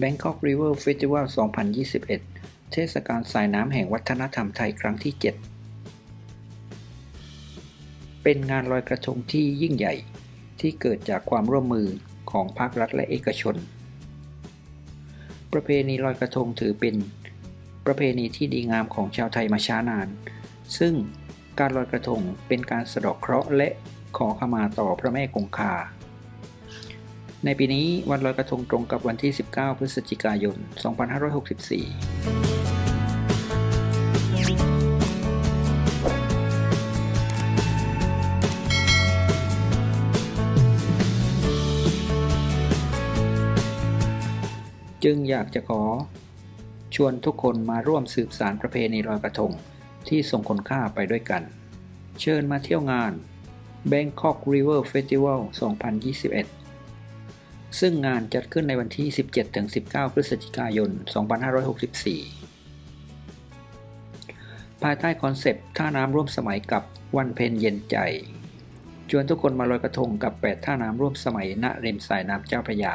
Bangkok River Festival 2021 เทศกาลสายน้ำแห่งวัฒนธรรมไทยครั้งที่ 7 เป็นงานลอยกระทงที่ยิ่งใหญ่ที่เกิดจากความร่วมมือของภาครัฐและเอกชน ประเพณีลอยกระทงถือเป็น ประเพณีที่ดีงามของชาวไทยมาช้านาน ซึ่งการลอยกระทงเป็นการสะดอกเคราะห์และขอขมาต่อพระแม่คงคา ในปีนี้วันลอยกระทงตรงกับวันที่ 19 พฤศจิกายน 2564จึงอยากจะขอ ชวนทุกคนมาร่วมสืบสารประเพณีลอยกระทงที่ทรงคุณค่าไปด้วยกัน เชิญมาเที่ยวงาน Bangkok River Festival 2021 ซึ่งงานจัดขึ้นในวันที่ 17-19 พฤศจิกายน 2564 ภายใต้คอนเซปต์ท่าน้ำร่วมสมัยกับวันเพ็ญเย็นใจ ชวนทุกคนมาลอยกระทงกับ 8 ท่าน้ำร่วมสมัยณริมสายน้ำเจ้าพระยา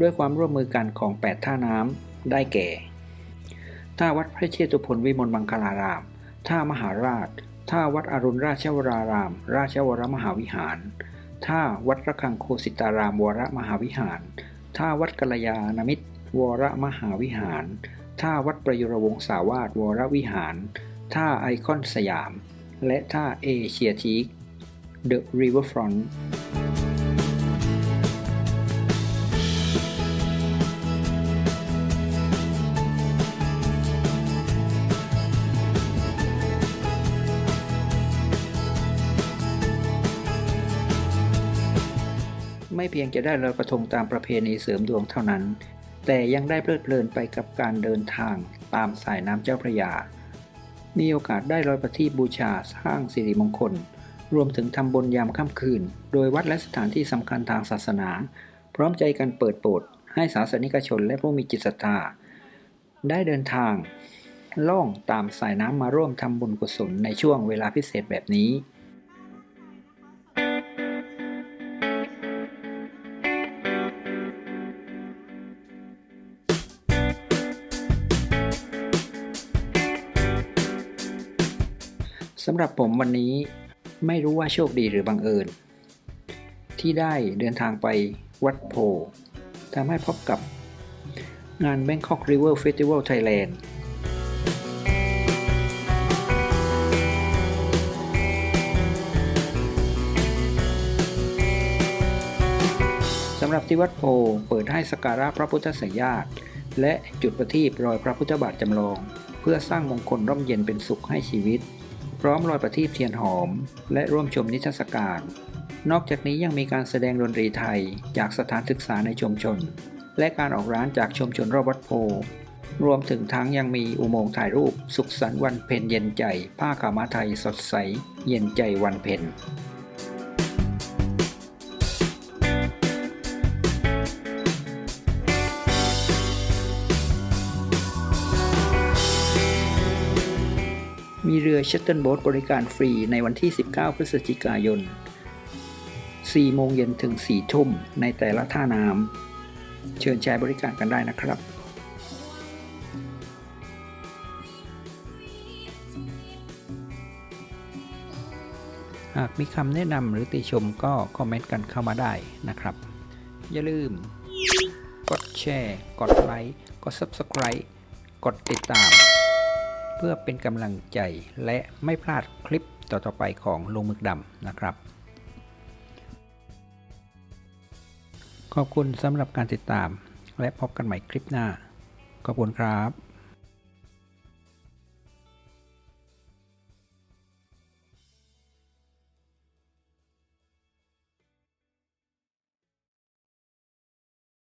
ด้วยความร่วมมือกันของ 8 ท่าน้ำได้แก่ ท่าวัดพระเชตุพนวิมลมังคลาราม ท่ามหาราช ท่าวัดอรุณราชวราราม ราชวรมหาวิหาร ท่าวัดระฆังโคสิตารามวรมหาวิหาร ท่าวัดกัลยาณมิตร วรมหาวิหาร ท่าวัดประยุรวงศาวาสวรวิหาร ท่าไอคอนสยาม และท่าเอเชียทีค The Riverfront ไม่เพียงจะได้ลอยกระทงตามประเพณีเสริมดวงเท่านั้น แต่ยังได้เพลิดเพลินไปกับการเดินทางตามสายน้ำเจ้าพระยา มีโอกาสได้ลอยประทีปบูชาสร้างสิริมงคล รวมถึงทำบุญยามค่ำคืน โดยวัดและสถานที่สำคัญทางศาสนา พร้อมใจกันเปิดโปรดให้ศาสนิกชนและผู้มีจิตศรัทธาได้เดินทางล่องตามสายน้ำมาร่วมทำบุญกุศลในช่วงเวลาพิเศษแบบนี้ สำหรับผมวันนี้ไม่รู้ว่าโชคดีหรือบังเอิญ ที่ได้เดินทางไปวัดโพทำให้พบกับงาน Bangkok River Festival Thailand สำหรับที่วัดโพเปิดให้สักการะพระพุทธสยาตและจุดประทีปรอยพระพุทธบาทจำลอง เพื่อสร้างมงคลร่มเย็นเป็นสุขให้ชีวิต พร้อมลอยประทีปเทียนหอม และร่วมชมนิทรรศการ นอกจากนี้ยังมีการแสดงดนตรีไทยจากสถานศึกษาในชุมชน และการออกร้านจากชุมชนรอบวัดโพ รวมถึงทั้งยังมีอุโมงค์ถ่ายรูป สุขสันต์วันเพ็ญเย็นใจ ผ้าขาวม้าไทยสดใส เย็นใจวันเพ็ญ มีเรือชัตเทิลโบ๊ทบริการฟรีในวันที่ 19 พฤศจิกายน 4 โมงเย็นถึง 4 ทุ่มในแต่ละท่าน้ำ เชิญใช้บริการกันได้นะครับ หากมีคำแนะนำหรือติชมก็คอมเมนต์กันเข้ามาได้นะครับ อย่าลืม กดแชร์ กดไลค์ กด Subscribe กดติดตาม พื่อเป็นกำลังใจและไม่พลาดคลิปต่อๆไปของลงมึกดำนะครับ ขอบคุณสำหรับการติดตาม และพบกันใหม่คลิปหน้า ขอบคุณครับ